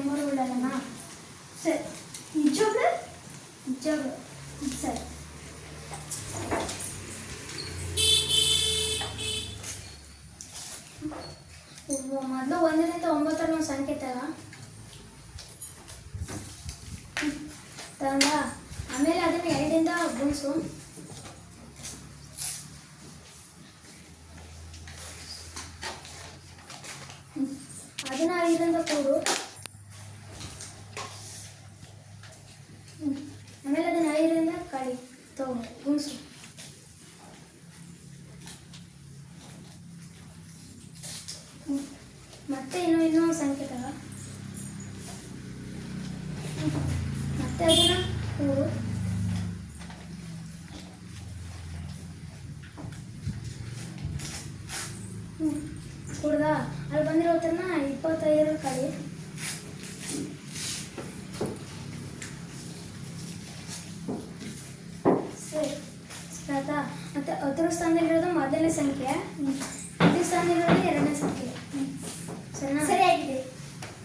Number ಬಿಡೋಣ ಸರಿ, ನಿಜವಾಗ್ಲು? ನಿಜವಾಗ್ಲು. ಸರಿ. ಮೊದಲು ಒಂದರಿಂದ ಒಂಬತ್ತರ ಒಂದು ಸಂಖ್ಯೆ ತಗ ತಗೊಂಡ ಆಮೇಲೆ ಅದನ್ನು ಎರಡರಿಂದ ಗುಣಿಸು. ಅದನ್ನ ಐದರಿಂದ ಕೂಡು ಆಮೇಲೆ ಅದನ್ನು ಐರಿಂದ ಕಳಿ ತಗೊಂಡು ಗುಣಿಸು. ಮತ್ತೆ ಇನ್ನೂ ಇನ್ನೊಂದು ಸಂಖ್ಯೆ ತಗ. ಮತ್ತೆ ಅದನ್ನ ಹ್ಮ್. ಕುಡ್ದ ಅಲ್ಲಿ ಬಂದಿರೋ ಉತ್ತರನ ಅನುಪಾತ ಮತ್ತೆ ಅದರ ಸ್ಥಾನದಲ್ಲಿರೋದು ಮೊದಲನೇ ಸಂಖ್ಯೆ ಇದು ಸ್ಥಾನದಲ್ಲಿರೋದು ಎರಡನೇ ಸಂಖ್ಯೆ. ಸರಿನಾ?